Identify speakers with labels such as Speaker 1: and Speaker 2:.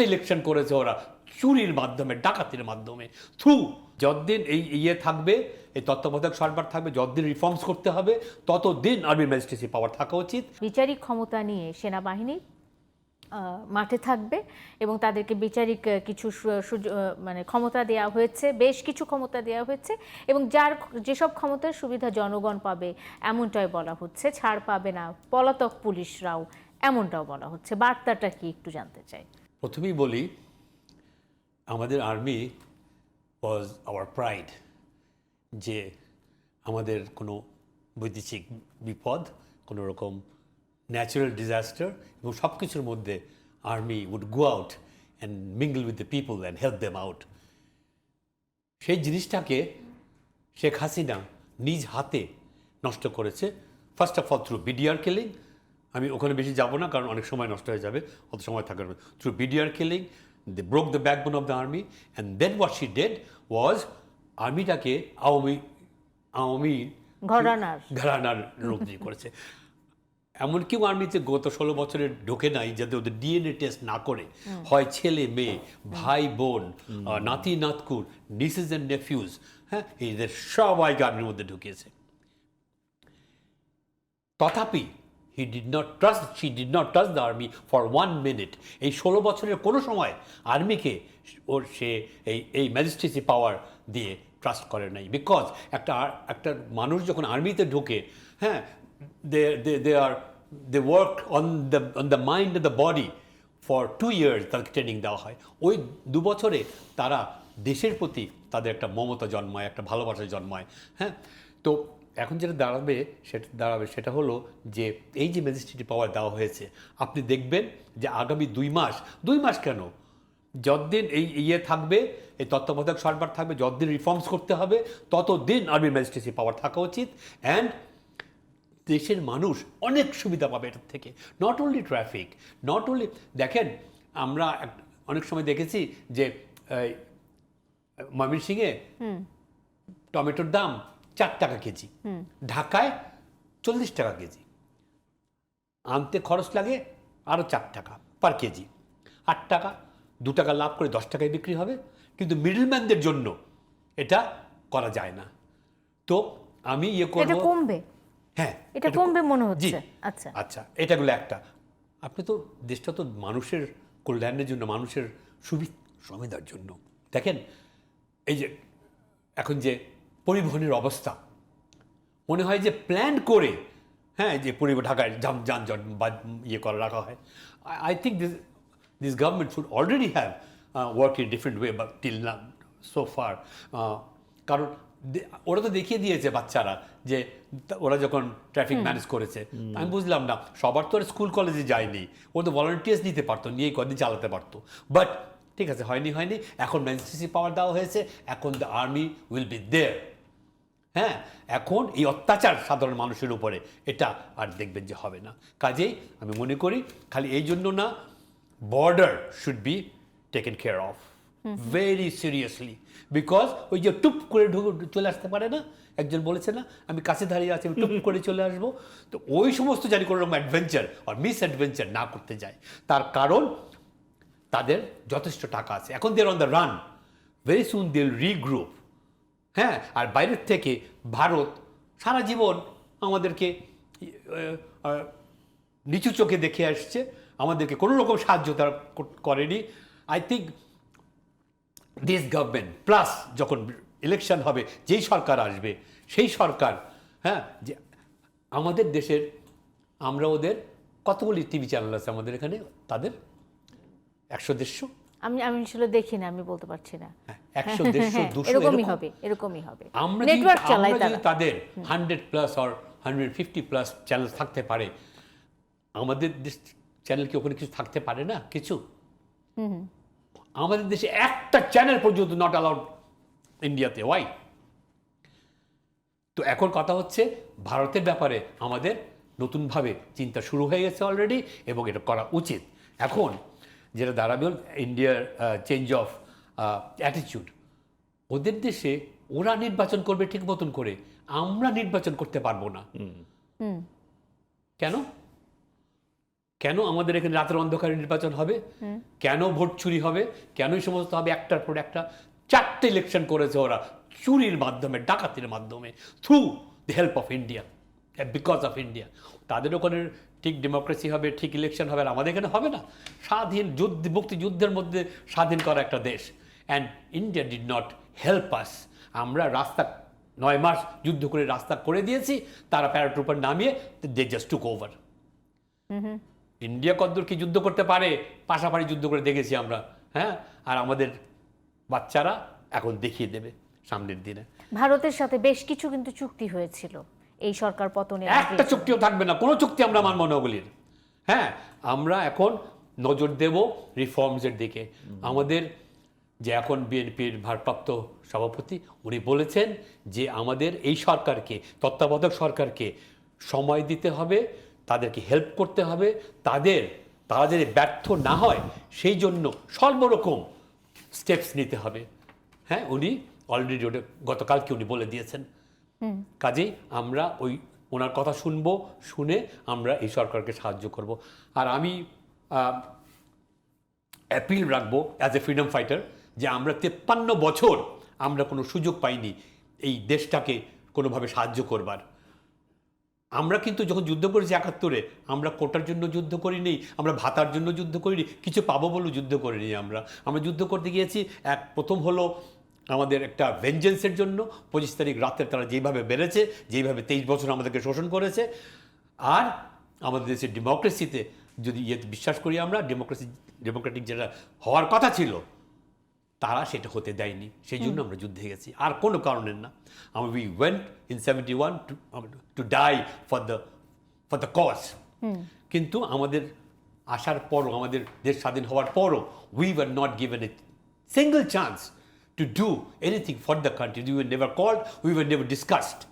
Speaker 1: চারটে ইলেকশন করেছে ওরা। চুরির মাধ্যমে, ডাকাতির মাধ্যমে। থ্রু যতদিন এই ইয়ে থাকবে, এই তত্ত্বাবধায়ক সরকার থাকবে, যতদিন রিফর্মস করতে হবে, ততদিন আর্মি ম্যাজিস্ট্রেসি পাওয়ার থাকা উচিত।
Speaker 2: বিচারিক ক্ষমতা নিয়ে সেনাবাহিনী মাঠে থাকবে এবং তাদেরকে বিচারিক কিছু মানে ক্ষমতা দেওয়া হয়েছে, বেশ কিছু ক্ষমতা দেওয়া হয়েছে এবং যার যেসব ক্ষমতার সুবিধা জনগণ পাবে, এমনটাই বলা হচ্ছে। ছাড় পাবে না পলাতক পুলিশরাও, এমনটাও বলা হচ্ছে। বার্তাটা কি একটু জানতে চাই।
Speaker 1: প্রথমেই বলি, আমাদের আর্মি ওয়াজ আওয়ার প্রাইড যে আমাদের কোনো বৈদেশিক বিপদ, কোনো রকম ন্যাচারাল ডিজাস্টার এবং সব কিছুর মধ্যে army would go out and mingle with the people and help them out সেই জিনিসটাকে শেখ হাসিনা নিজ হাতে নষ্ট করেছে first of all through BDR killing আমি ওখানে বেশি যাব না কারণ অনেক সময় নষ্ট হয়ে যাবে অত সময় থাকার through BDR killing they broke the backbone of the army and then what she did was আর্মিটাকে Awami Awami
Speaker 2: ঘরানার।
Speaker 1: ঘরানার রূপ দিয়ে করেছে। এমন কেউ আর্মিতে গত ষোলো বছরে ঢোকে নাই যাতে ওদের ডিএনএ টেস্ট না করে। হয় ছেলে মেয়ে ভাই বোন নাতি নাতকুর নিসেস অ্যান্ড নেফিউজ হ্যাঁ এদের সবাইকে আর্মির মধ্যে ঢুকিয়েছে। তথাপি he did not trust she did not trust the army for one minute এই ষোলো বছরের কোনো সময় আর্মিকে ওর সে এই এই ম্যাজিস্ট্রেসি পাওয়ার দিয়ে ট্রাস্ট করে নাই। বিকজ একটা একটা মানুষ যখন আর্মিতে ঢোকে হ্যাঁ they they they are they work on the on the mind the body for two years তাদেরকে ট্রেনিং দেওয়া হয়। ওই দু বছরে তারা দেশের প্রতি তাদের একটা মমতা জন্মায়, একটা ভালোবাসা জন্মায় হ্যাঁ। তো এখন যেটা দাঁড়াবে সেটা দাঁড়াবে সেটা হলো যে এই যে ম্যাজিস্ট্রেটি পাওয়ার দেওয়া হয়েছে আপনি দেখবেন যে আগামী দুই মাস দুই মাস কেন? যতদিন এই ইয়ে থাকবে এই তত্ত্বাবধায়ক সরকার থাকবে যতদিন রিফর্মস করতে হবে ততদিন আর্মি ম্যাজিস্ট্রেসি পাওয়ার থাকা উচিত অ্যান্ড দেশের মানুষ অনেক সুবিধা পাবে এটার থেকে। Not only traffic not only দেখেন আমরা অনেক সময় দেখেছি যে ময়মনসিংহে টমেটোর দাম চার টাকা কেজি। ঢাকায় চল্লিশ টাকা কেজি। আনতে খরচ লাগে আরও চার টাকা পার কেজি। আট টাকা দু টাকা লাভ করে দশ টাকায় বিক্রি হবে। কিন্তু মিডলম্যানদের জন্য এটা করা যায় না। তো আমি ইয়ে করব
Speaker 2: কমবে।
Speaker 1: হ্যাঁ
Speaker 2: এটা কমবে মনে হচ্ছে। আচ্ছা।
Speaker 1: আচ্ছা এটাগুলো একটা। আপনি তো দেশটা তো মানুষের কল্যাণের জন্য মানুষের সুবি- সুবিধার জন্য। দেখেন এই যে এখন যে পরিবহনের অবস্থা। মনে হয় যে প্ল্যান করে হ্যাঁ যে পরিবহন ঢাকায় যান যানজট বা ইয়ে করা রাখা হয়। I think this this government should already have work in different way বা টিল না সো ফার কারণ ওরা তো দেখিয়ে দিয়েছে বাচ্চারা যে ওরা যখন ট্রাফিক ম্যানেজ করেছে আমি বুঝলাম না সবার তো আর স্কুল কলেজে যায়নি ও তো ভলান্টিয়ার্স নিতে পারতো নিয়ে কদিন চালাতে পারতো। বাট ঠিক আছে হয়নি হয়নি এখন ম্যাজিস্ট্রেসি পাওয়ার দেওয়া হয়েছে এখন the army will be there হ্যাঁ এখন এই অত্যাচার সাধারণ মানুষের উপরে, এটা আর দেখবেন যে হবে না। কাজেই আমি মনে করি, খালি এই জন্য না border should be taken care of very seriously because ওই যে টুপ করে ঢুকে, চলে আসতে পারে না? একজন বলেছে না, আমি কাছে দাঁড়িয়ে আছি, আমি টুপ করে চলে আসব। তো ওই সমস্ত জানি কোনো রকম অ্যাডভেঞ্চার আর মিস অ্যাডভেঞ্চার না করতে যায়। তার কারণ, তাদের যথেষ্ট টাকা আছে। এখন they're on the run very soon they'll regroup হ্যাঁ আর বাইরের থেকে ভারত সারা জীবন আমাদেরকে নিচু চোখে দেখে আসছে। আমাদেরকে কোনো রকম সাহায্য তারা করেনি। I think this government plus যখন ইলেকশন হবে, যেই সরকার আসবে, সেই সরকার হ্যাঁ যে আমাদের দেশের, আমরা ওদের কতগুলি টিভি চ্যানেল আছে আমাদের এখানে? তাদের একশো দেড়শো?
Speaker 2: আমি আমি আসলে দেখি না আমি বলতে পারছি না।
Speaker 1: হ্যাঁ, একশো দেড়শো দুশো
Speaker 2: এরকমই হবে এরকমই হবে।
Speaker 1: আমরা
Speaker 2: নেটওয়ার্ক তারা।
Speaker 1: তাদের হান্ড্রেড প্লাস আর হান্ড্রেড ফিফটি প্লাস চ্যানেল থাকতে পারে আমাদের দেশ চ্যানেল কি ওখানে কিছু থাকতে পারে না? কিছু? আমাদের দেশে একটা চ্যানেল পর্যন্ত নট অ্যালাউড ইন্ডিয়াতে ওয়াই তো এখন কথা হচ্ছে ভারতের ব্যাপারে আমাদের নতুনভাবে চিন্তা শুরু হয়ে গেছে অলরেডি এবং এটা করা উচিত। এখন যেটা দাঁড়াবে ইন্ডিয়ার চেঞ্জ অফ অ্যাটিচিউড ওদের দেশে ওরা নির্বাচন করবে ঠিক মতন করে আমরা নির্বাচন করতে পারব না। কেন? কেন আমাদের এখানে রাতের অন্ধকারে নির্বাচন হবে? কেন ভোট চুরি হবে? কেন এই সমস্ত হবে? একটার পর একটা চারটে ইলেকশন করেছে ওরা চুরির মাধ্যমে ডাকাতির মাধ্যমে through the help of India because of India তাদের ওখানে ঠিক ডেমোক্রেসি হবে ঠিক ইলেকশন হবে আর আমাদের এখানে হবে না। স্বাধীন যুদ্ধ মুক্তিযুদ্ধের মধ্যে স্বাধীন করা একটা দেশ। And India did not help us আমরা রাস্তা নয় মাস যুদ্ধ করে রাস্তা করে দিয়েছি তারা প্যারাট্রুপার নামিয়ে they just took over India কদ্দূর কি যুদ্ধ করতে পারে? পাশাপাশি যুদ্ধ করে দেখেছি আমরা হ্যাঁ? আর আমাদের বাচ্চারা এখন দেখিয়ে দেবে সামনের দিনে।
Speaker 2: ভারতের সাথে বেশ কিছু কিন্তু চুক্তি হয়েছিল। এই সরকার পতনের
Speaker 1: একটা চুক্তিও থাকবে না কোনো চুক্তি আমরা মানব না ওগুলির হ্যাঁ আমরা এখন নজর দেব রিফর্মসের দিকে। আমাদের যে এখন বিএনপির ভারপ্রাপ্ত সভাপতি উনি বলেছেন যে আমাদের এই সরকারকে তত্ত্বাবধায়ক সরকারকে সময় দিতে হবে তাদেরকে হেল্প করতে হবে তাদের তারা যদি ব্যর্থ না হয় সেই জন্য সর্বরকম স্টেপস নিতে হবে। হ্যাঁ উনি অলরেডি ওটা গতকালকে উনি বলে দিয়েছেন। কাজেই আমরা ওই ওনার কথা শুনব, শুনে আমরা এই সরকারকে সাহায্য করব। আর আমি অ্যাপিল রাখব অ্যাজ এ ফ্রিডম ফাইটার যে আমরা তেপ্পান্ন বছর আমরা কোনো সুযোগ পাইনি এই দেশটাকে কোনোভাবে সাহায্য করবার। আমরা কিন্তু যখন যুদ্ধ করেছি একাত্তরে, আমরা কোটার জন্য যুদ্ধ করিনি, আমরা ভাতার জন্য যুদ্ধ করিনি, কিছু পাবো বলে যুদ্ধ করিনি আমরা। আমরা যুদ্ধ করতে গিয়েছি, এক প্রথম হলো আমাদের একটা ভেঞ্জেন্সের জন্য পঁচিশ তারিখ রাতে তারা যেভাবে বেড়েছে যেভাবে তেইশ বছর আমাদেরকে শোষণ করেছে আর আমাদের দেশের ডেমোক্রেসিতে যদি ইয়ে বিশ্বাস করি আমরা ডেমোক্রেসি ডেমোক্রেটিক যেটা হওয়ার কথা ছিল তারা সেটা হতে দেয়নি। সেই জন্য আমরা যুদ্ধে গেছি। আর কোনো কারণের না। আমরা we went in seventy one to to die for the for the cause কিন্তু আমাদের আসার পরও আমাদের দেশ স্বাধীন হওয়ার পরও we were not given a single chance to do anything for the country. We were never called, we were never discussed.